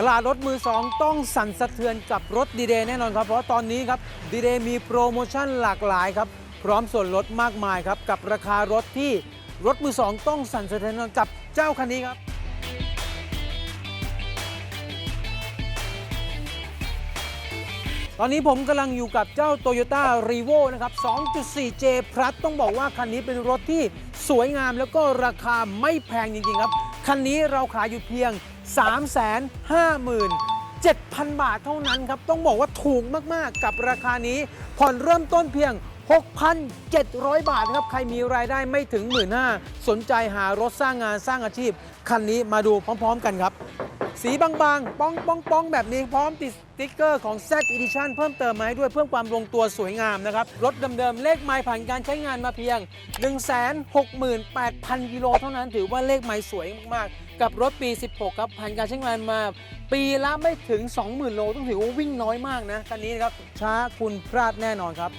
ตลาดรถมือ 2 ต้องสั่นสะเทือนกับรถดีเดย์แน่นอนครับ เพราะตอนนี้ครับดีเดย์มีโปรโมชั่นหลากหลายครับ พร้อมส่วนลดมากมายครับ กับราคารถที่รถมือ 2 ต้องสั่นสะเทือนกับเจ้าคันนี้ครับตอนนี้ผมกำลังอยู่กับเจ้า Toyota r e v o นะครับ 2.4J Plus ต้องบอกว่าคันนี้เป็นรถที่สวยงามแล้วก็ราคาไม่แพงจริงๆครับ คันนี้เราขายอยู่เพียง 357,000 บาทเท่านั้นครับ ต้องบอกว่าถูกมาก ๆ กับราคานี้ ผ่อนเริ่มต้นเพียง 6,700 บาทครับ ใครมีรายได้ไม่ถึงหมื่นห้าสนใจหารถสร้างงานสร้างอาชีพ คันนี้มาดูพร้อม ๆ กันครับ สีบางๆ ป้องป้องป้องแบบนี้พร้อมติดสติ๊กเกอร์ของ Z Edition เพิ่มเติมมาให้ด้วยเพิ่มความลงตัวสวยงามนะครับ รถเดิมๆ เลขไมล์ผ่านการใช้งานมาเพียง 168,000 กิโลเท่านั้นถือว่าเลขไมล์สวยมากๆ กับรถปี 16 ครับผ่านการใช้งานมา ปีละไม่ถึง 20,000 โลต้องถือว่าวิ่งน้อยมากนะคันนี้นะครับช้าคุณพลาดแน่นอนครับ